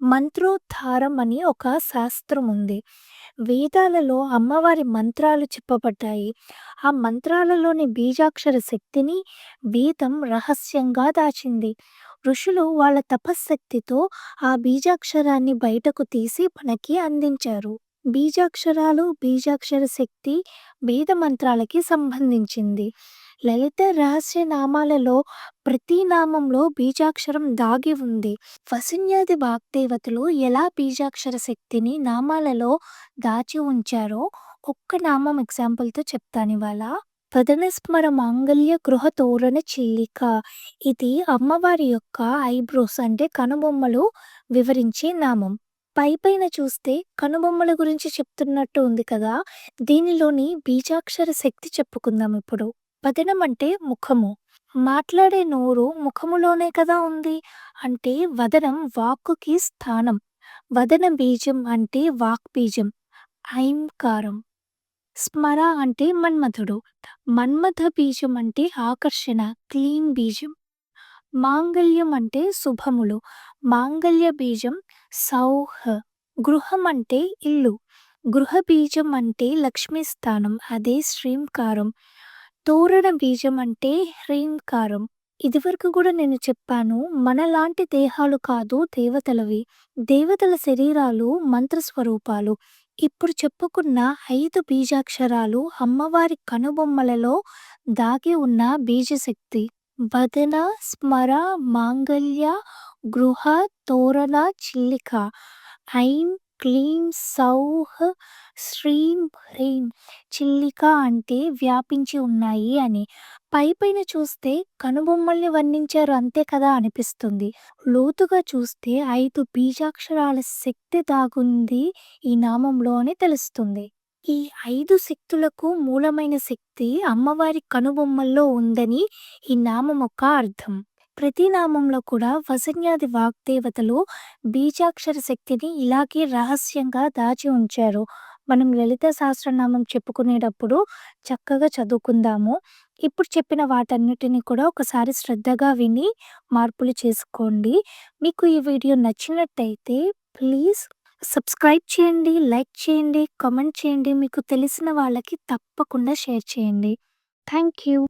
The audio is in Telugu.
మంత్రోద్ధారం అని ఒక శాస్త్రం ఉంది. వేదాలలో అమ్మవారి మంత్రాలు చెప్పబడ్డాయి. ఆ మంత్రాలలోని బీజాక్షర శక్తిని వేదం రహస్యంగా దాచింది. ఋషులు వాళ్ళ తపశ్శక్తితో ఆ బీజాక్షరాన్ని బయటకు తీసి మనకి అందించారు. బీజాక్షరాలు, బీజాక్షర శక్తి వేద మంత్రాలకి సంబంధించింది. లలిత రహస్య నామాలలో ప్రతి నామంలో బీజాక్షరం దాగి ఉంది. వసున్యాది వాగ్దేవతలు ఎలా బీజాక్షర శక్తిని నామాలలో దాచి ఉంచారో ఒక్క నామం ఎగ్జాంపుల్‌తో చెప్తానివాళ. పదనస్మర మాంగళ్య గృహ తోరణ చిల్లిక. ఇది అమ్మవారి యొక్క ఐబ్రోస్ అంటే కనుబొమ్మలు వివరించే నామం. పైపైన చూస్తే కనుబొమ్మల గురించి చెప్తున్నట్టు ఉంది కదా! దీనిలోని బీజాక్షర శక్తి చెప్పుకుందాం ఇప్పుడు. వదనం అంటే ముఖము. మాట్లాడే నోరు ముఖములోనే కదా ఉంది. అంటే వదనం వాక్కుకి స్థానం. వదన బీజం అంటే వాక్ బీజం ఐంకారం. స్మర అంటే మన్మథుడు. మన్మథ బీజం అంటే ఆకర్షణ. క్లీన్ బీజం. మాంగళ్యం అంటే శుభములు. మాంగళ్య బీజం సౌహ గృహం అంటే ఇల్లు. గృహ బీజం అంటే లక్ష్మీ స్థానం. అదే శ్రీంకారం. తోరణ బీజం అంటే హ్రీంకారం. ఇదివరకు కూడా నేను చెప్పాను. మనలాంటి దేహాలు కాదు దేవతలవి. దేవతల శరీరాలు మంత్ర స్వరూపాలు. ఇప్పుడు చెప్పుకున్న ఐదు బీజాక్షరాలు అమ్మవారి కనుబొమ్మలలో దాగి ఉన్న బీజశక్తి. వదన, స్మర, మాంగళ్య, గృహ, తోరణ, చిల్లిక. ఐం, క్లీం, సౌహ్ శ్రీం, హ్రీం. చిల్లిక అంటే వ్యాపించి ఉన్నాయి అని. పైపైన చూస్తే కనుబొమ్మల్ని వర్ణించారు అంతే కదా అనిపిస్తుంది. లోతుగా చూస్తే ఐదు బీజాక్షరాల శక్తి దాగుంది ఈ నామంలో అని తెలుస్తుంది. ఈ ఐదు శక్తులకు మూలమైన శక్తి అమ్మవారి కనుబొమ్మల్లో ఉందని ఈ నామం యొక్క అర్థం. ప్రతి నామంలో కూడా వసన్యాది వాగ్దేవతలు బీజాక్షర శక్తిని ఇలాగే రహస్యంగా దాచి ఉంచారు. మనం లలిత సహస్రనామం చెప్పుకునేటప్పుడు చక్కగా చదువుకుందాము. ఇప్పుడు చెప్పిన వాటన్నిటిని కూడా ఒకసారి శ్రద్ధగా విని మార్పులు చేసుకోండి. మీకు ఈ వీడియో నచ్చినట్టయితే ప్లీజ్ సబ్స్క్రైబ్ చేయండి, లైక్ చేయండి, కామెంట్ చేయండి. మీకు తెలిసిన వాళ్ళకి తప్పకుండా షేర్ చేయండి. Thank you.